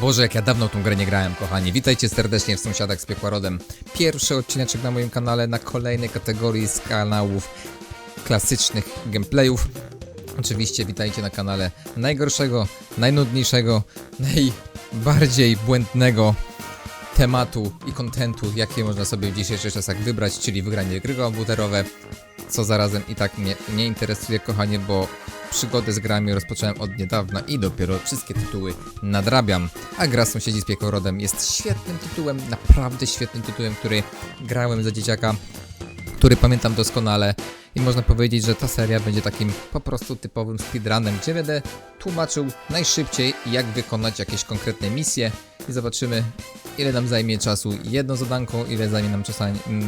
Boże, jak ja dawno tą grę nie grałem, kochani. Witajcie serdecznie w Sąsiadach z Piekłarodem. Pierwszy odcineczek na moim kanale na kolejnej kategorii z kanałów klasycznych gameplayów. Oczywiście witajcie na kanale najgorszego, najnudniejszego, najbardziej błędnego tematu i kontentu, jakie można sobie w dzisiejszych czasach wybrać, czyli wygranie gry komputerowe, co zarazem i tak mnie nie interesuje, kochanie, bo przygodę z grami rozpocząłem od niedawna i dopiero wszystkie tytuły nadrabiam. A gra Sąsiedzi z Piekłorodem jest świetnym tytułem, naprawdę świetnym tytułem, który grałem za dzieciaka, który pamiętam doskonale i można powiedzieć, że ta seria będzie takim po prostu typowym speedrunem, gdzie będę tłumaczył najszybciej jak wykonać jakieś konkretne misje i zobaczymy ile nam zajmie czasu jedno zadanko, ile zajmie nam,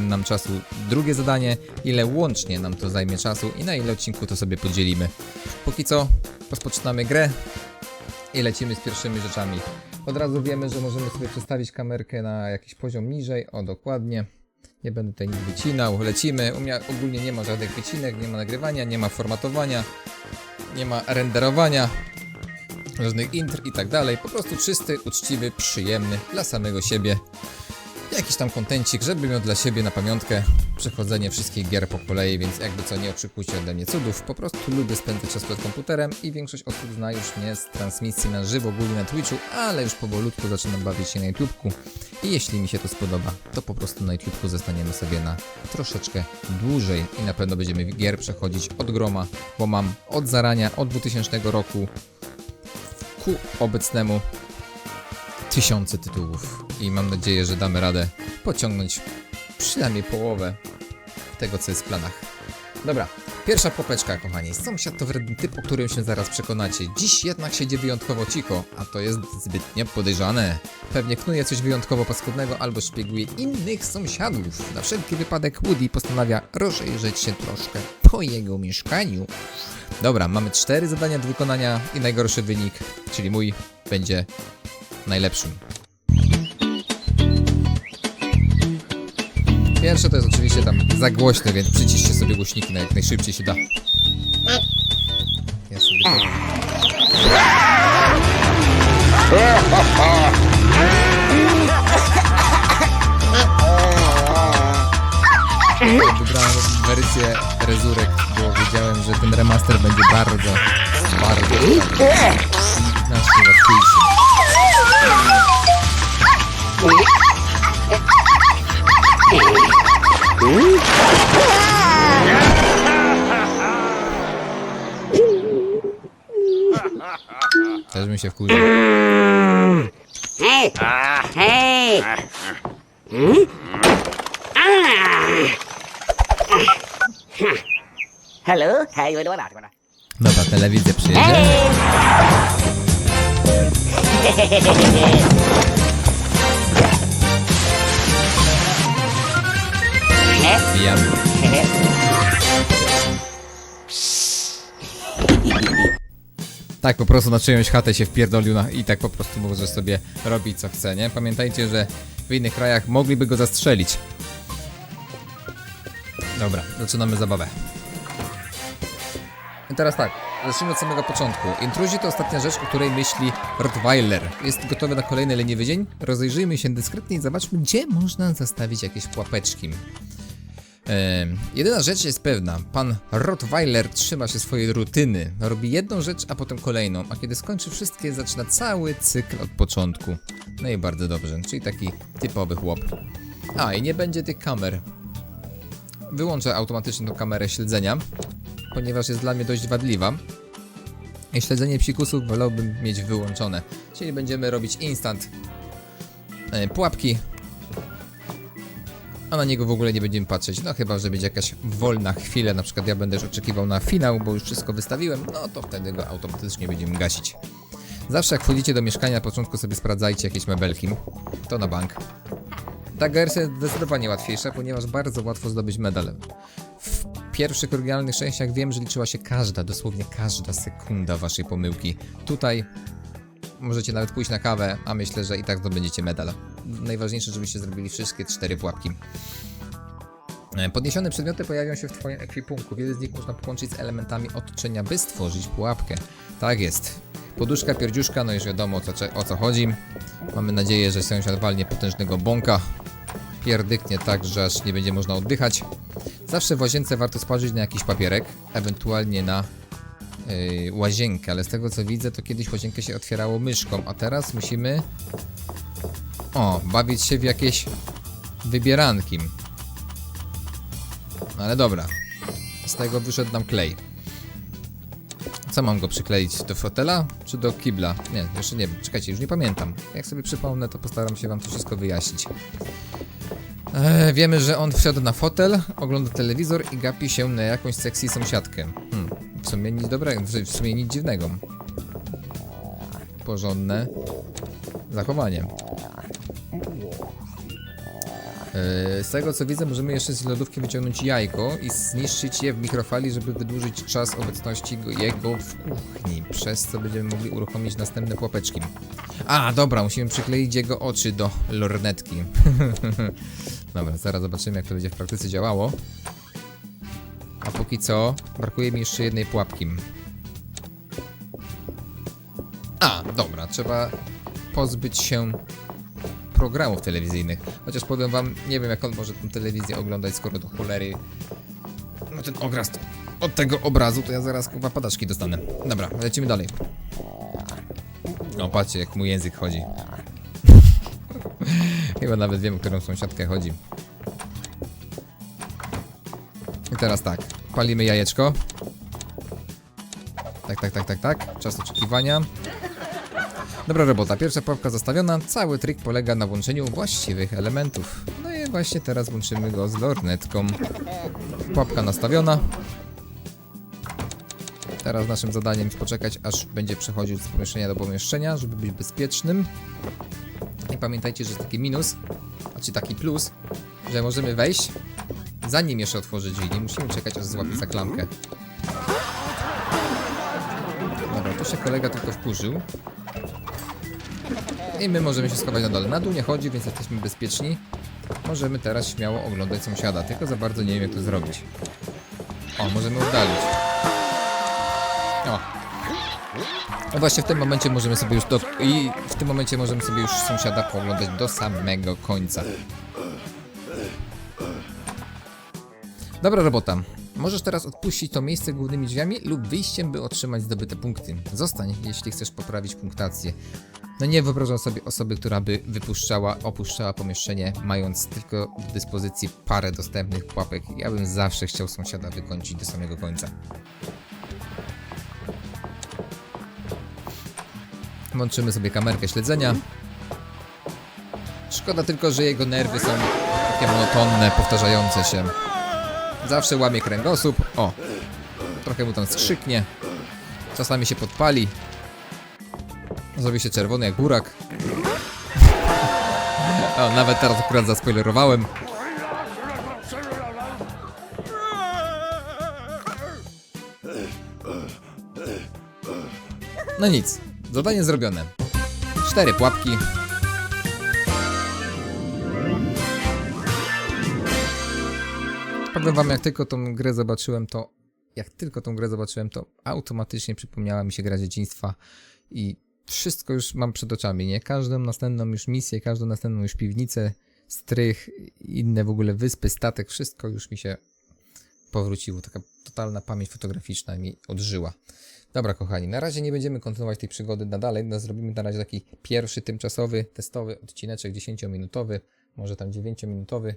nam czasu drugie zadanie, ile łącznie nam to zajmie czasu i na ile odcinku to sobie podzielimy. Póki co rozpoczynamy grę i lecimy z pierwszymi rzeczami. Od razu wiemy, że możemy sobie przestawić kamerkę na jakiś poziom niżej, o dokładnie. Nie będę tutaj nic wycinał, lecimy. U mnie ogólnie nie ma żadnych wycinek, nie ma nagrywania, nie ma formatowania, nie ma renderowania, żadnych intr i tak dalej. Po prostu czysty, uczciwy, przyjemny dla samego siebie. Jakiś tam kontencik, żeby miał dla siebie na pamiątkę przechodzenie wszystkich gier po kolei, więc jakby co nie oczekujcie ode mnie cudów. Po prostu lubię spędzać czas przed komputerem i większość osób zna już mnie z transmisji na żywo, ogólnie na Twitchu, ale już powolutku zaczynam bawić się na YouTubeku. I jeśli mi się to spodoba, to po prostu na YouTubeku zostaniemy sobie na troszeczkę dłużej i na pewno będziemy gier przechodzić od groma, bo mam od zarania, od 2000 roku ku obecnemu tysiące tytułów i mam nadzieję, że damy radę pociągnąć przynajmniej połowę tego, co jest w planach. Dobra, pierwsza popeczka, kochani. Sąsiad to wredny typ, o którym się zaraz przekonacie. Dziś jednak siedzi wyjątkowo cicho, a to jest zbytnio podejrzane. Pewnie knuje coś wyjątkowo paskudnego albo szpieguje innych sąsiadów. Na wszelki wypadek Woody postanawia rozejrzeć się troszkę po jego mieszkaniu. Dobra, mamy cztery zadania do wykonania i najgorszy wynik, czyli mój, będzie najlepszym. Pierwsze to jest oczywiście tam za głośne, więc przyciszcie sobie głośniki na jak najszybciej się da. Ja sobie to... Wybrałem wersję Rezurek, bo wiedziałem, że ten remaster będzie bardzo, bardzo znacznie łatwiejszy. Też mi się wkurzył. Hmm? Hello? Hey, what do I want? Dobra, telewizja przyjedzie. Wbijam. Tak, po prostu na czyjąś chatę się wpierdolił na, i tak po prostu możesz sobie robić co chce, nie? Pamiętajcie, że w innych krajach mogliby go zastrzelić. Dobra, zaczynamy zabawę. I teraz tak, zacznijmy od samego początku. Intruzi to ostatnia rzecz, o której myśli Rottweiler. Jest gotowy na kolejny leniwy dzień? Rozejrzyjmy się dyskretnie i zobaczmy, gdzie można zastawić jakieś pułapeczki. Jedyna rzecz jest pewna. Pan Rottweiler trzyma się swojej rutyny. Robi jedną rzecz, a potem kolejną, a kiedy skończy wszystkie, zaczyna cały cykl od początku. No i bardzo dobrze, czyli taki typowy chłop. A, i nie będzie tych kamer. Wyłączę automatycznie tą kamerę śledzenia, ponieważ jest dla mnie dość wadliwa. I śledzenie psikusów wolałbym mieć wyłączone. Czyli będziemy robić instant e, pułapki, a na niego w ogóle nie będziemy patrzeć. No chyba, że będzie jakaś wolna chwila, na przykład ja będę już oczekiwał na finał, bo już wszystko wystawiłem, no to wtedy go automatycznie będziemy gasić. Zawsze jak wchodzicie do mieszkania, na początku sobie sprawdzajcie jakieś mebelki. To na bank. Ta wersja jest zdecydowanie łatwiejsza, ponieważ bardzo łatwo zdobyć medal. W pierwszych oryginalnych częściach wiem, że liczyła się każda, dosłownie każda sekunda waszej pomyłki. Tutaj możecie nawet pójść na kawę, a myślę, że i tak zdobędziecie medal. Najważniejsze, żebyście zrobili wszystkie cztery pułapki. E, Podniesione przedmioty pojawią się w Twoim ekwipunku. Wiele z nich można połączyć z elementami otoczenia, by stworzyć pułapkę. Tak jest. Poduszka, pierdziuszka, no już wiadomo o co, o co chodzi. Mamy nadzieję, że sąsiad walnie potężnego bąka. Pierdyknie tak, że aż nie będzie można oddychać. Zawsze w łazience warto spojrzeć na jakiś papierek, ewentualnie na yy, łazienkę, ale z tego co widzę, to kiedyś łazienkę się otwierało myszką, a teraz musimy o, bawić się w jakieś wybieranki. No Ale dobra. Z tego wyszedł nam klej. Co mam go przykleić? Do fotela czy do kibla? Nie, jeszcze nie wiem. Czekajcie, już nie pamiętam. Jak sobie przypomnę, to postaram się wam to wszystko wyjaśnić. Eee, wiemy, że on wsiadł na fotel, ogląda telewizor i gapi się na jakąś sexy sąsiadkę. Hmm, w sumie nic dobrego, w w sumie nic dziwnego. Porządne zachowanie. Eee, Z tego co widzę, możemy jeszcze z lodówki wyciągnąć jajko i zniszczyć je w mikrofali, żeby wydłużyć czas obecności go- jego w kuchni, przez co będziemy mogli uruchomić następne pułapeczki. A, dobra, musimy przykleić jego oczy do lornetki. dobra, zaraz zobaczymy jak to będzie w praktyce działało. A póki co, brakuje mi jeszcze jednej pułapki. A, dobra, trzeba pozbyć się programów telewizyjnych. Chociaż powiem wam, nie wiem jak on może tę telewizję oglądać, skoro do cholery no ten obraz od tego obrazu, to ja zaraz chyba padaczki dostanę. Dobra, lecimy dalej. O, patrzcie jak mój język chodzi. Chyba nawet wiem, o którą sąsiadkę chodzi. I teraz tak, palimy jajeczko. Tak, tak, tak, tak, tak. Czas oczekiwania. Dobra robota, pierwsza pułapka zastawiona, cały trik polega na włączeniu właściwych elementów. No i właśnie teraz włączymy go z lornetką. Pułapka nastawiona. Teraz naszym zadaniem jest poczekać, aż będzie przechodził z pomieszczenia do pomieszczenia, żeby być bezpiecznym. I pamiętajcie, że jest taki minus, znaczy taki plus, że możemy wejść, zanim jeszcze otworzy drzwi. Nie musimy czekać, aż złapie za klamkę. Dobra, tu się kolega tylko wkurzył. I my możemy się schować na dole. Na dół nie chodzi, więc jesteśmy bezpieczni. Możemy teraz śmiało oglądać sąsiada, tylko za bardzo nie wiem jak to zrobić. O, możemy oddalić. O. No właśnie w tym momencie możemy sobie już do... I w tym momencie możemy sobie już sąsiada pooglądać do samego końca. Dobra robota. Możesz teraz odpuścić to miejsce głównymi drzwiami lub wyjściem, by otrzymać zdobyte punkty. Zostań, jeśli chcesz poprawić punktację. No nie wyobrażam sobie osoby, która by wypuszczała, opuszczała pomieszczenie, mając tylko do dyspozycji parę dostępnych pułapek. Ja bym zawsze chciał sąsiada wykończyć do samego końca. Włączymy sobie kamerkę śledzenia. Szkoda tylko, że jego nerwy są takie monotonne, powtarzające się. Zawsze łamie kręgosłup. O! Trochę mu tam skrzyknie. Czasami się podpali. Zrobi się czerwony jak burak. O, nawet teraz akurat zaspoilerowałem. No nic, zadanie zrobione. Cztery pułapki. Powiem wam, jak tylko tą grę zobaczyłem, to jak tylko tą grę zobaczyłem, to automatycznie przypomniała mi się gra dzieciństwa i wszystko już mam przed oczami, nie? Każdą następną już misję, każdą następną już piwnicę, strych, inne w ogóle wyspy, statek, wszystko już mi się powróciło. Taka totalna pamięć fotograficzna mi odżyła. Dobra, kochani, na razie nie będziemy kontynuować tej przygody na dalej. No, zrobimy na razie taki pierwszy, tymczasowy, testowy odcineczek 10-minutowy, może tam 9-minutowy.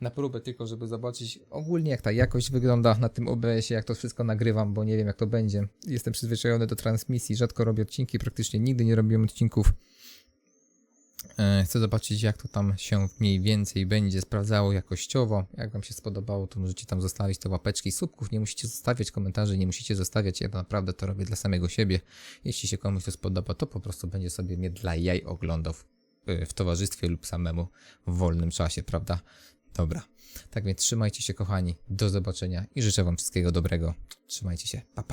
Na próbę tylko, żeby zobaczyć ogólnie jak ta jakość wygląda na tym OBS-ie, jak to wszystko nagrywam, bo nie wiem jak to będzie. Jestem przyzwyczajony do transmisji, rzadko robię odcinki, praktycznie nigdy nie robiłem odcinków. E, Chcę zobaczyć, jak to tam się mniej więcej będzie sprawdzało jakościowo. Jak Wam się spodobało, to możecie tam zostawić te łapeczki. Subków nie musicie zostawiać, komentarzy nie musicie zostawiać. Ja naprawdę to robię dla samego siebie. Jeśli się komuś to spodoba, to po prostu będzie sobie mnie dla jaj oglądał w, w towarzystwie lub samemu w wolnym czasie, prawda? Dobra. Tak więc trzymajcie się, kochani. Do zobaczenia i życzę Wam wszystkiego dobrego. Trzymajcie się. Pa, pa.